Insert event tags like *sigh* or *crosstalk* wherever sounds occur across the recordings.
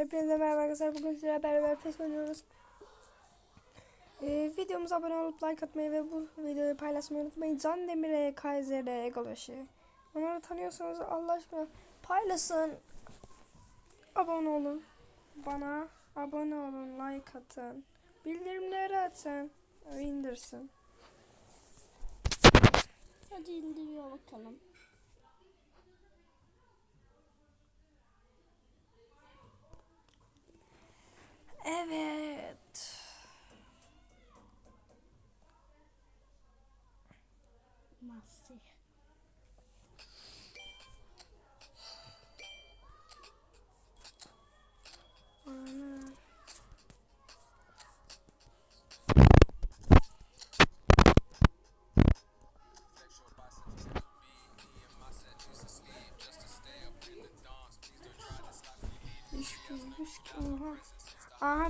Hepinize merhaba arkadaşlar. Bugün sizlerle beraber PES oynuyoruz. Ee, videomuza abone olup like atmayı ve bu videoyu paylaşmayı unutmayın. Can Demir'e, Kaiser'e, Egoloş'u. Onları tanıyorsanız Allah aşkına paylaşın. Abone olun. Bana abone olun, like atın. Bildirimleri açın. Ve indirsin. Hadi indiriyor bakalım. Evet. Masih.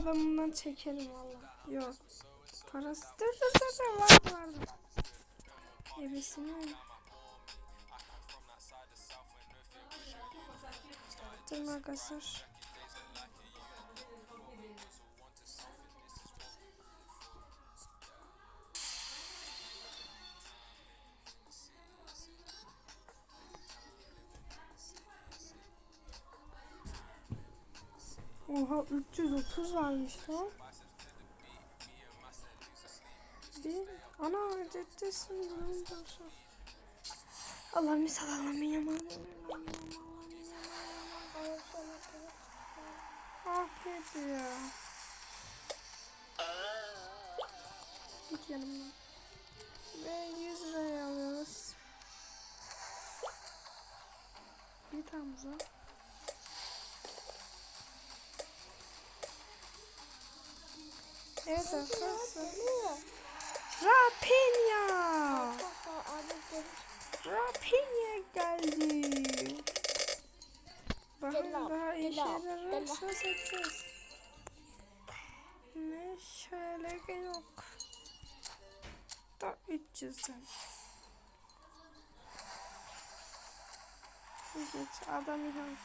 Aha ben bundan çekerim valla. Yok. Parası dur dur dur dur vardı vardı. Ebesini Dur arkadaşlar. Oha 330 varmış lan. Bir ana dursun. Allah misal Allah'ım yaman. Ah peki ya. Git yanımdan. Ve 100 liraya alıyoruz. Git Hamza. Evet arkadaşlar. Rapinya. Rapinya geldi. Delap, daha iyi şeyler varsa seçeceğiz. Ne şöyle yok. Da 300'den. Geç adam ihan.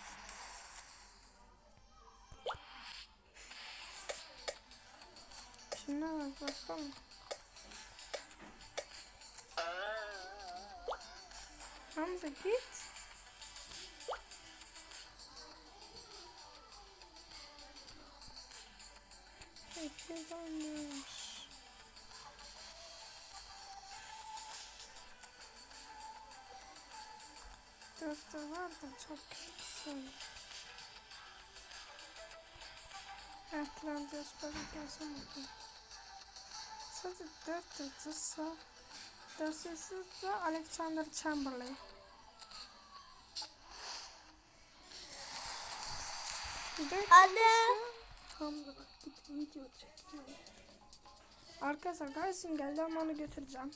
Şuna bak bakalım. Hamza git. Peki dönmüş. Dörtte var da çok kötüsün. Evet, Trendyol Spor'a gelsin bakayım. Sadece dört yıldızsa, dört yıldızsa Alexander Chamberlain. Dört Anne. Bak git video çekiyorum. Arkadaşlar kardeşim geldi ama onu götüreceğim.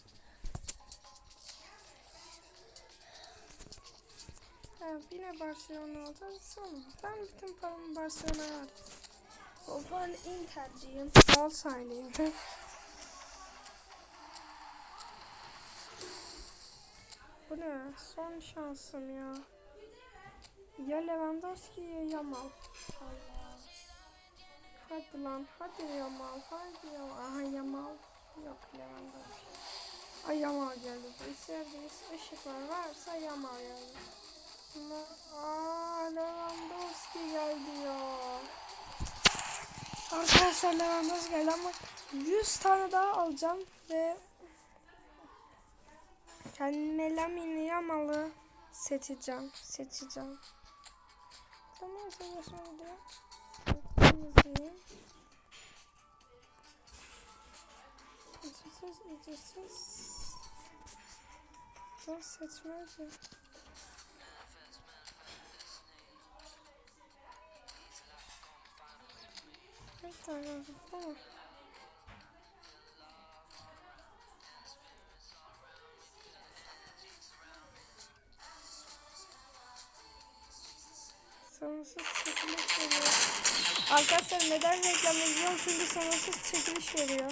Evet, yine Barcelona oldu. Sonra ben bütün paramı Barcelona'ya verdim. O ben Inter'ciyim. Galatasaraylıyım. Bu ne? Son şansım ya. Ya Lewandowski ya Yamal. Allah. Hadi lan hadi Yamal hadi Yamal. Aha Yamal. Yok Lewandowski. Ay Yamal geldi. İçerideyiz. Işıklar varsa Yamal geldi. Ama aa Lewandowski geldi ya. Arkadaşlar Lewandowski geldi ama 100 tane daha alacağım ve kendime Lamine Yamal'ı seçeceğim. Seçeceğim. Tamam sen gidiyor. Yazayım. Ücretsiz, ücretsiz. Dur seçmedi. Bir tane. Sonsuz Arkadaşlar neden reklam izliyorum? Çünkü sonsuz çekiliş veriyor.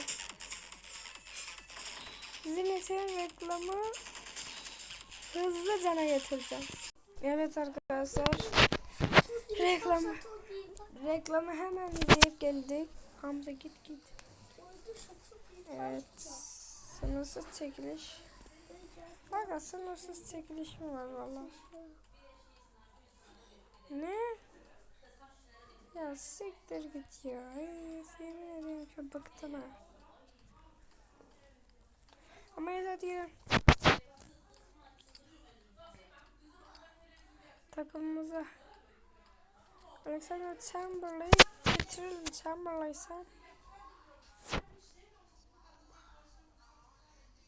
Sizin reklamı hızlı cana getireceğim. Evet arkadaşlar. Reklam. Reklamı hemen izleyip geldik. Hamza git git. Evet. Sınırsız çekiliş. Bak sınırsız çekiliş mi var valla? Ne? Ya siktir git ya. Yemin ederim ki bıktım. Ama ya hadi yürü. Takımımıza Alexander Chamberlain getirelim Chamberlain sen.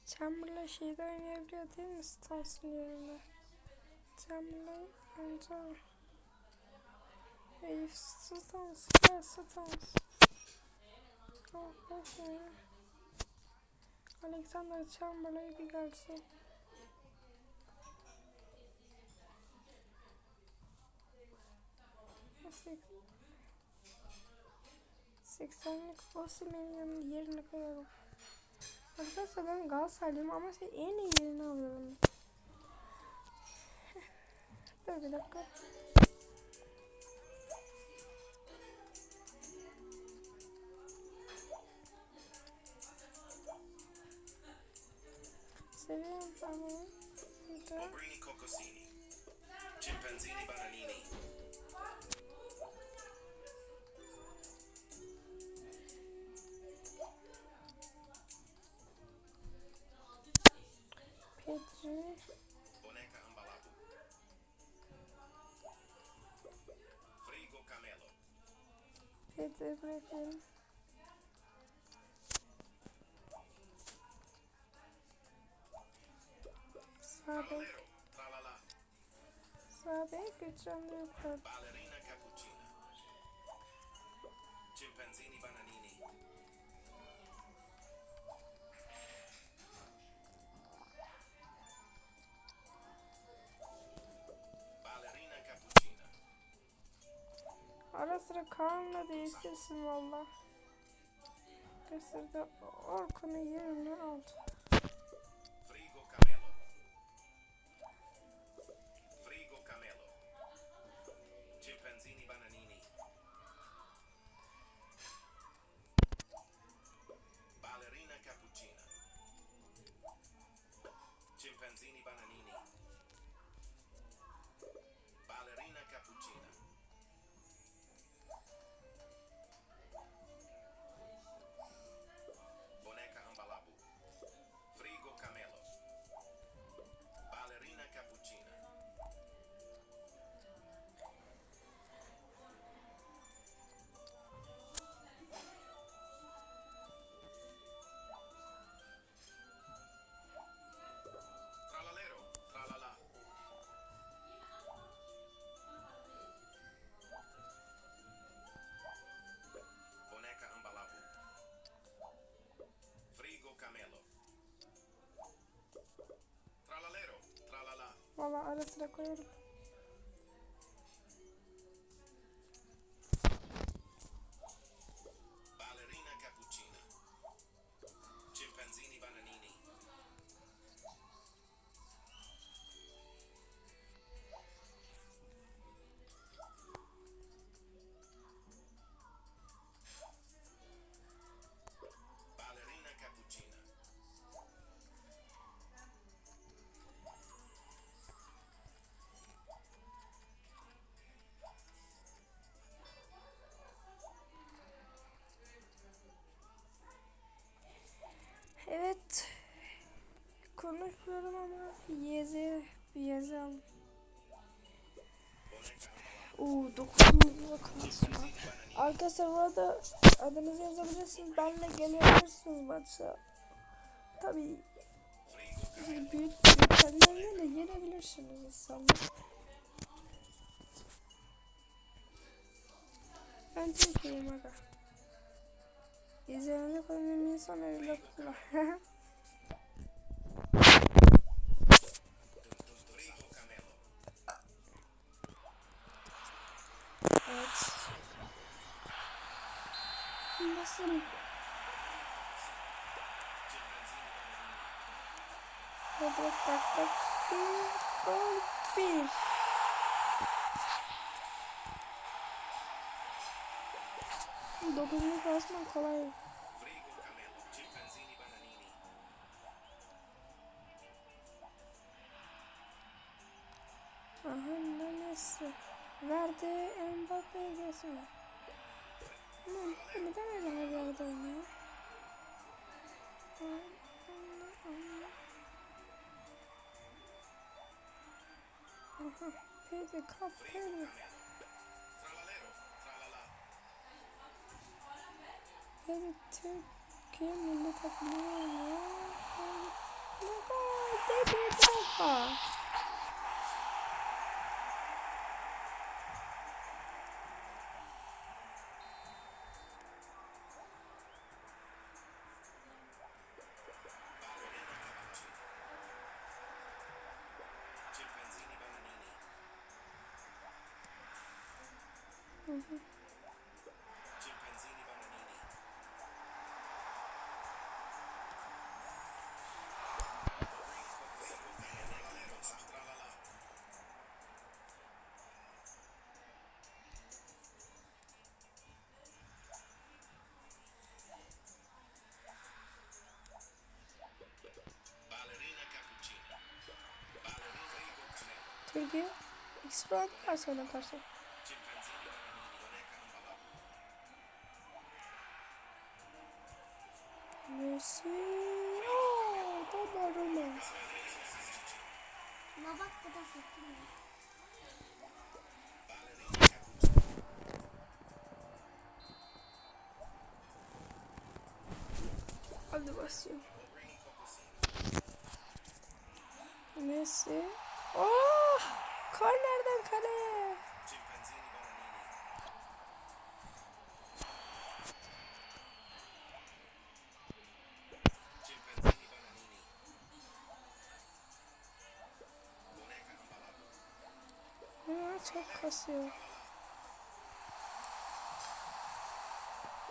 Chamberlain şeyde oynayabiliyor değil mi Stans'ın yerinde? Chamberlain önce Boş ver. Alexander Chamberlain bir gelsin. 80'lik Osimhen'in yerine koyalım. Arkadaşlar ben Galatasaraylıyım ama sen en iyi yerini alıyorum. *laughs* Dur bir dakika. Seviyorum ama. Bir de Brini Cocosini. Chimpanzini Bananini. Pedri. Boneca Ambalabu. Frigo Camelo. Bırakıyorum. Sağ bek. Sağ bek. Ballerina Cappuccina. Chimpanzini Bananini. Ara sıra Kaan'la değiştirsin valla. Gösterdi Orkun'un yerini aldı. Valla ara sıra koyarım. Konuşmuyorum ama Yeze Yeze al. Oo 9. vakası var. Arkadaşlar bu arada adınızı yazabilirsiniz. Benle gelebilirsiniz maça. Tabii büyük büyüklerle de gelebilirsiniz insanlar. Ben Türkiye'yim aga. İzleyenlik önemli insan öyle kullan. *laughs* Nasıl? Dört dakika bir gol bir. Dokuzuncu klasman kolay. Aha neresi? Verdi Mbappe geçme. Ama Mbappe neden öyle her yerde oynuyor? Aha Pedri kap. Tralala. Pedri Türkiye milli takımı oynuyor. Ne gol camelo. Türkiye X Pro Barcelona karşı. Messi. Ooo Donnarumma. Nabak kadar satın. Hadi basıyorum. Messi. Oh! Kornerden kaleye. Çok kasıyor.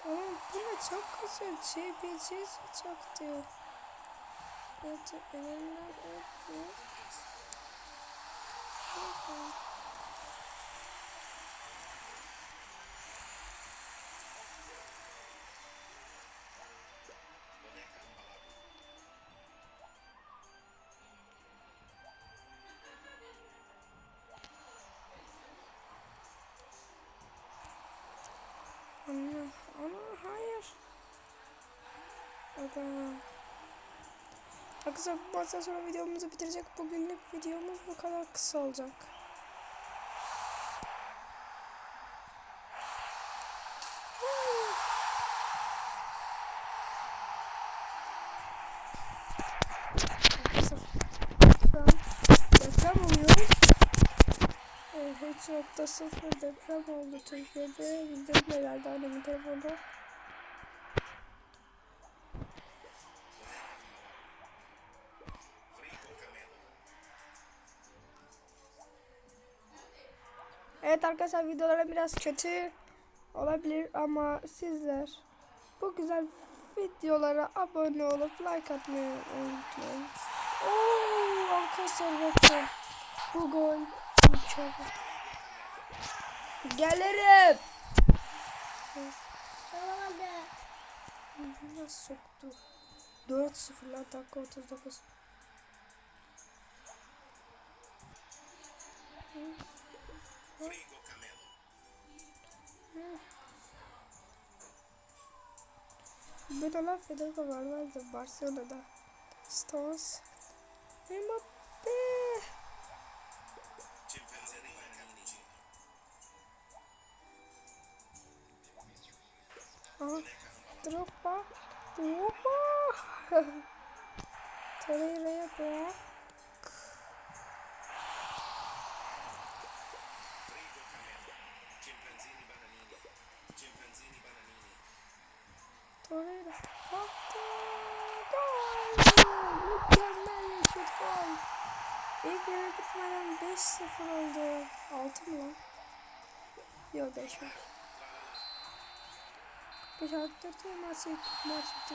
Ama bu ne çok kasıyor. GPG çok diyor. Evet, elimler öpüyor. Boneca Adam. Arkadaşlar bu maçtan sonra videomuzu bitirecek. Bugünlük videomuz bu kadar kısa olacak. Deprem oluyor. Evet, 3.0 deprem oldu Türkiye'de. Bildirim herhalde annemin telefonda. Evet arkadaşlar videolarım biraz kötü olabilir ama sizler bu güzel videolara abone olup like atmayı unutmayın. Oo arkadaşlar bakın bu gol mükemmel. Gelirim. Nasıl soktu? 4-0 lan dakika 39. Frigo camelo. Bir dolar Federico Valverde Barcelona'da. Stones. Mbappe. Chimpanzini bananini. Aha. Drogba. Drogba. *laughs* Torreira'ya bırak. İlk yarı bitmeden 5-0 oldu. 6 mı lan? Yok 5 mi? 5 artı 4 ve maç, maç bitti.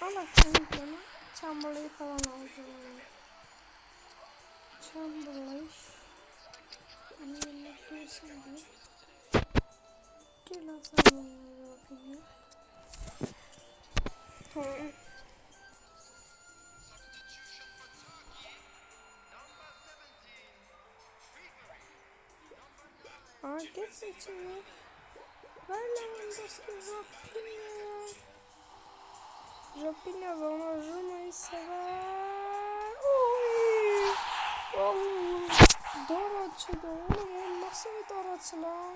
Allah kahretsin. Chamberlain falan aldım. Chamberlain. Onun yanına girsin diye. Gir lan Rafinha. Tamam. Aa geç içine. Ver Lewandowski Rapinha. Rapinha Donnaruma'yı sever. Oy! Oğlum dar açıldı oğlum. Nasıl bir dar açı lan?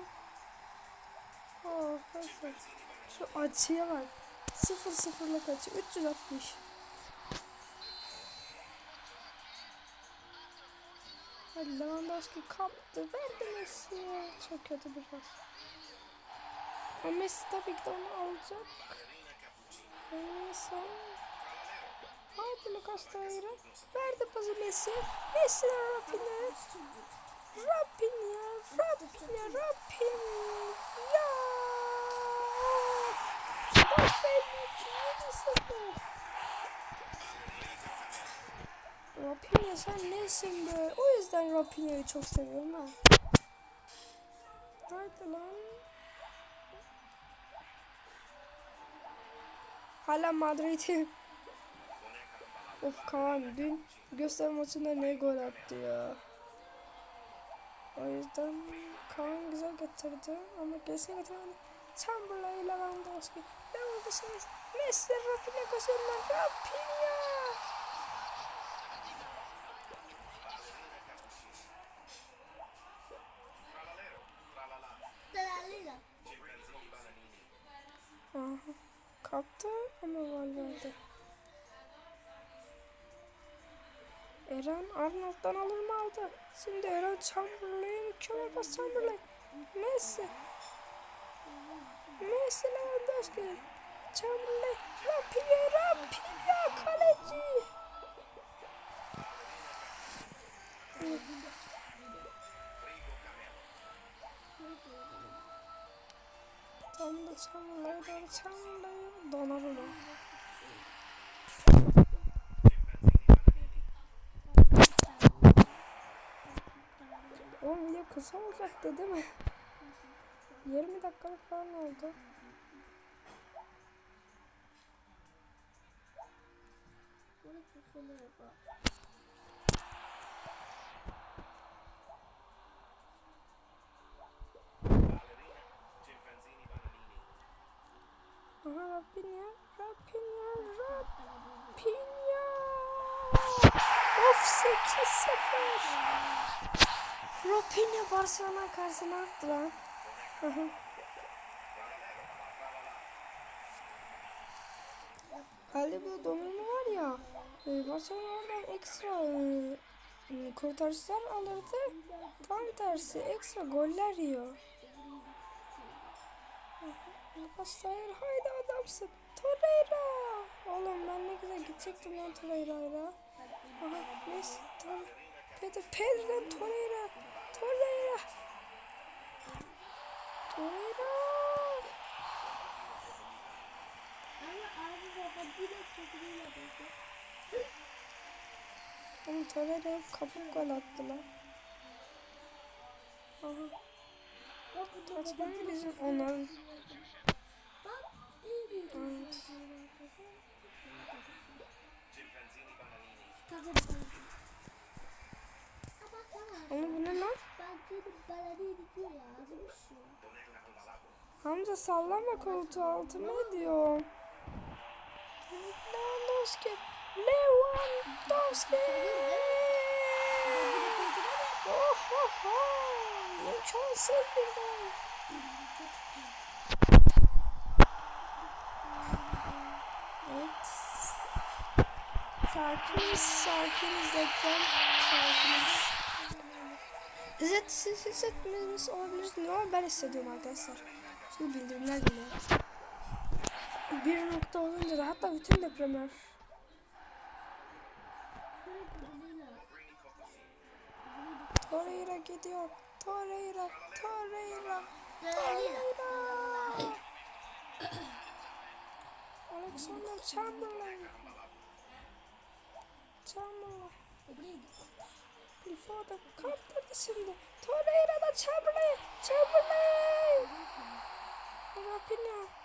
Oh, neyse. Şu açıya bak. Sıfır sıfırlık açı. 360. Hadi Lewandowski kaptı. Verdi Messi'ye. Çok kötü bir pas. O Messi tabii ki de onu alacak. Neyse. Hadi Lucas Torreira. Verdi pası Messi'ye. Messi'den Rafinha. Rafinha. Rafinha. Rafinha. Bak belli. 7-0. Rafinha sen nesin be? O yüzden Rafinha'yı çok seviyorum ha. Hadi lan. Hala Madrid. of Kaan dün göster maçında ne gol attı ya. O yüzden Kaan güzel getirdi ama kesin getirmedi. Chamberlain, Lewandowski, Lewandowski, Messi, Rafinha koşuyorlar. Rafinha! Aha. Kaptı ama gol verdi. Eren Arnold'dan alır mı aldı? Şimdi Eren Chamberlain, pas Chamberlain. Messi. Messi Lewandowski. Chamberlain. Rafinha, Rafinha kaleci. Tam da Chamberlain, doğru Chamberlain. Donnarumma. Oğlum video kısa olacaktı değil mi? 20 dakikalık falan oldu. Aha Rafinha, Rafinha, Rafinha. Of 8-0. Rafinha Barcelona karşısına attı lan. Aha. Galiba donanımı var ya. E, Barcelona oradan ekstra e, kurtarışlar alırdı. Tam tersi ekstra goller yiyor. Lucas Torreira haydi adamsın. Torreira. Oğlum ben ne güzel gidecektim lan Torreira'yla. Aha Messi. Tor Pedro. Torreira. Torreira. Torreira. Ama Torreira hep kapıp gol attı lan. Aha. Kaçman bizim onların. Ama bu ne lan? Hamza sallama koltuğu altıma ediyor. Lewandowski. Lewandowski. Oh, oh, oh. İmkansız bir gol. Evet. Sakiniz, sakiniz deprem. Sakiniz. İzzet, siz hissetmeniz olabilirsiniz ama ben hissediyorum arkadaşlar. Çünkü bildirimler geliyor. Bir nokta olunca da hatta bütün depremler. Torreira gidiyor. Torreira, Torreira, Torreira. Alexander Chamberlain. Chamberlain. Phil Foden kaptırdı şimdi. Torreira da Chamberlain. Chamberlain. Rapinha.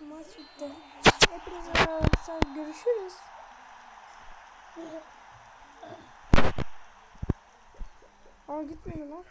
Maç bitti. Hepinize arkadaşlar görüşürüz. Aa gitmedi lan.